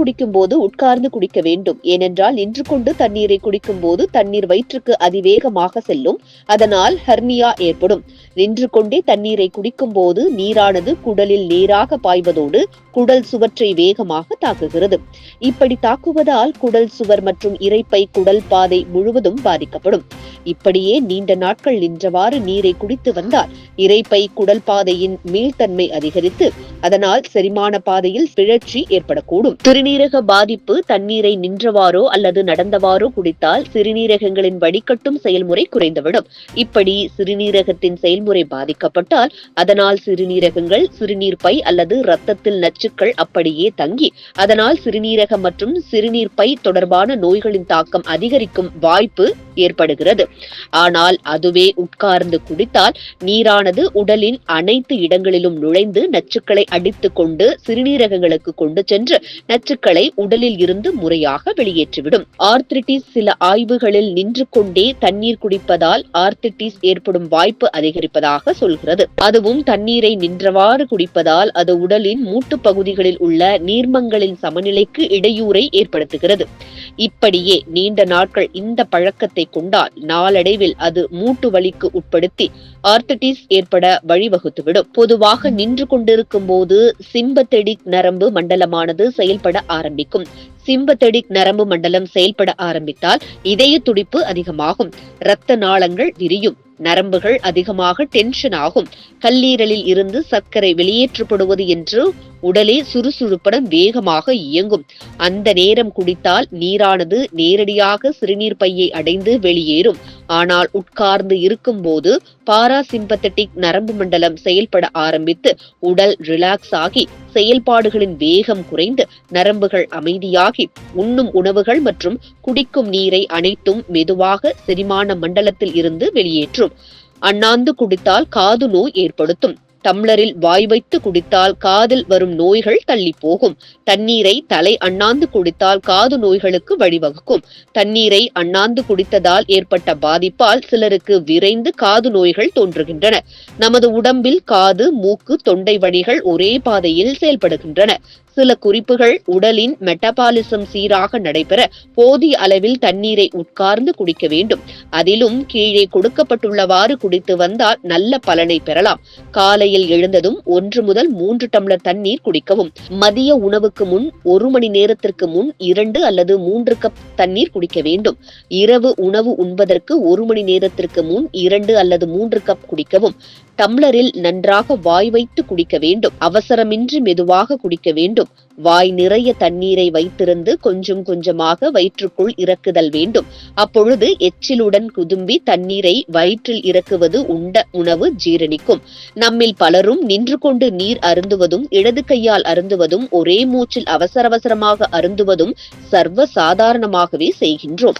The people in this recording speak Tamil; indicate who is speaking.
Speaker 1: குடிக்கும் போது உட்கார்ந்து குடிக்க வேண்டும். ஏனென்றால் நின்று கொண்டு தண்ணீரை குடிக்கும் போது தண்ணீர் வயிற்றுக்கு அதிவேகமாக செல்லும். அதனால் ஹர்னியா ஏற்படும். நின்று கொண்டே தண்ணீரை குடிக்கும் போது நீரானது குடலில் நேராக பாய்வதோடு குடல் சுவற்றை வேகமாக தாக்குகிறது. இப்படி தாக்குவதால் குடல் சுவர் மற்றும் இறைப்பை குடல் பாதை முழுவதும் பாதிக்கப்படும். இப்படியே நீண்ட நாட்கள் நின்றவாறு நீரை குடித்து வந்தால் இறைப்பை குடல் பாதையின் மீள்தன்மை அதிகரித்து அதனால் செரிமான பாதையில் பிழற்சி ஏற்படக்கூடும். திருநீர் சிறுநீரக பாதிப்பு தண்ணீரை நின்றவாறோ அல்லது நடந்தவாறோ குடித்தால் சிறுநீரகங்களின் வடிகட்டும் செயல்முறை குறைந்துவிடும். இப்படி சிறுநீரகத்தின் செயல்முறை பாதிக்கப்பட்டால் அதனால் சிறுநீரகங்கள் சிறுநீர் பை அல்லது இரத்தத்தில் நச்சுக்கள் அப்படியே தங்கி அதனால் சிறுநீரகம் மற்றும் சிறுநீர் பை தொடர்பான நோய்களின் தாக்கம் அதிகரிக்கும் வாய்ப்பு ஏற்படுகிறது. ஆனால் அதுவே உட்கார்ந்து குடித்தால் நீரானது உடலின் அனைத்து இடங்களிலும் நுழைந்து நச்சுக்களை அடித்துக் கொண்டு சிறுநீரகங்களுக்கு கொண்டு சென்று நச்சுக்களை உடலில் இருந்து முறையாக வெளியேற்றிவிடும். ஆர்த்ரிட்டிஸ் சில ஆய்வுகளில் நின்று கொண்டே தண்ணீர் குடிப்பதால் ஆர்த்ரிட்டிஸ் ஏற்படும் வாய்ப்பு அதிகரிப்பதாக சொல்கிறது. அதுவும் தண்ணீரை நின்றவாறு குடிப்பதால் அது உடலின் மூட்டு பகுதிகளில் உள்ள நீர்மங்களின் சமநிலைக்கு இடையூறை ஏற்படுத்துகிறது. இப்படியே நீண்ட நாட்கள் இந்த பழக்கத்தை கொண்டால் நாளடைவில் அது மூட்டு வலிக்கு உட்படுத்தி ஆர்த்தடிஸ் ஏற்பட வழிவகுத்துவிடும். பொதுவாக நின்று கொண்டிருக்கும் போது சிம்பத்தெடிக் நரம்பு மண்டலமானது செயல்பட ஆரம்பிக்கும். சிம்பத்தெடிக் நரம்பு மண்டலம் செயல்பட ஆரம்பித்தால் இதய துடிப்பு அதிகமாகும். இரத்த நாளங்கள் விரியும். நரம்புகள் அதிகமாக டென்ஷன் ஆகும். கல்லீரலில் இருந்து சர்க்கரை வெளியேற்றப்படுவது என்று உடலே சுறுசுறுப்புடன் வேகமாக இயங்கும். அந்த நேரம் குடித்தால் நீரானது நேரடியாக சிறுநீர் பையை அடைந்து வெளியேறும். ஆனால் உட்கார்ந்து இருக்கும்போது பாராசிம்பத்தட்டிக் நரம்பு மண்டலம் செயல்பட ஆரம்பித்து உடல் ரிலாக்ஸ் ஆகி செயல்பாடுகளின் வேகம் குறைந்து நரம்புகள் அமைதியாகி உண்ணும் உணவுகள் மற்றும் குடிக்கும் நீரை அனைத்தும் மெதுவாக செரிமான மண்டலத்தில் இருந்து வெளியேற்றும். அண்ணாந்து குடித்தால் காது நோய் ஏற்படுத்தும். டம்ளரில் வாய் வைத்து குடித்தால் காதில் வரும் நோய்கள் தள்ளி போகும் தண்ணீரை தலை அண்ணாந்து குடித்தால் காது நோய்களுக்கு வழிவகுக்கும். தண்ணீரை அண்ணாந்து குடித்ததால் ஏற்பட்ட பாதிப்பால் சிலருக்கு விரைந்து காது நோய்கள் தோன்றுகின்றன. நமது உடம்பில் காது மூக்கு தொண்டை வழிகள் ஒரே பாதையில் செயல்படுகின்றன. சில குறிப்புகள் உடலின் மெட்டபாலிசம் சீராக நடைபெற போதிய அளவில் தண்ணீரை உட்கார்ந்து குடிக்க வேண்டும். அதிலும் கீழே கொடுக்கப்பட்டுள்ளவாறு குடித்து வந்தால் நல்ல பலனை பெறலாம். காலையில் எழுந்ததும் ஒன்று முதல் மூன்று டம்ளர் தண்ணீர் குடிக்கவும். மதிய உணவுக்கு முன் ஒரு மணி நேரத்திற்கு முன் இரண்டு அல்லது மூன்று கப் தண்ணீர் குடிக்க வேண்டும். இரவு உணவு உண்பதற்கு ஒரு மணி நேரத்திற்கு முன் இரண்டு அல்லது மூன்று கப் குடிக்கவும். டம்ளரில் நன்றாக வாய் வைத்து குடிக்க வேண்டும். அவசரமின்றி மெதுவாக குடிக்க வேண்டும். வாய் நிறைய தண்ணீரை வைத்திருந்து கொஞ்சம் கொஞ்சமாக வயிற்றுக்குள் இறக்குதல் வேண்டும். அப்பொழுது எச்சிலுடன் குதும்பி தண்ணீரை வயிற்றில் இறக்குவது உண்ட உணவு ஜீரணிக்கும். நம்மில் பலரும் நின்று கொண்டு நீர் அருந்துவதும் இடது கையால் அருந்துவதும் ஒரே மூச்சில் அவசர அவசரமாக அருந்துவதும் சர்வ சாதாரணமாகவே செய்கின்றோம்.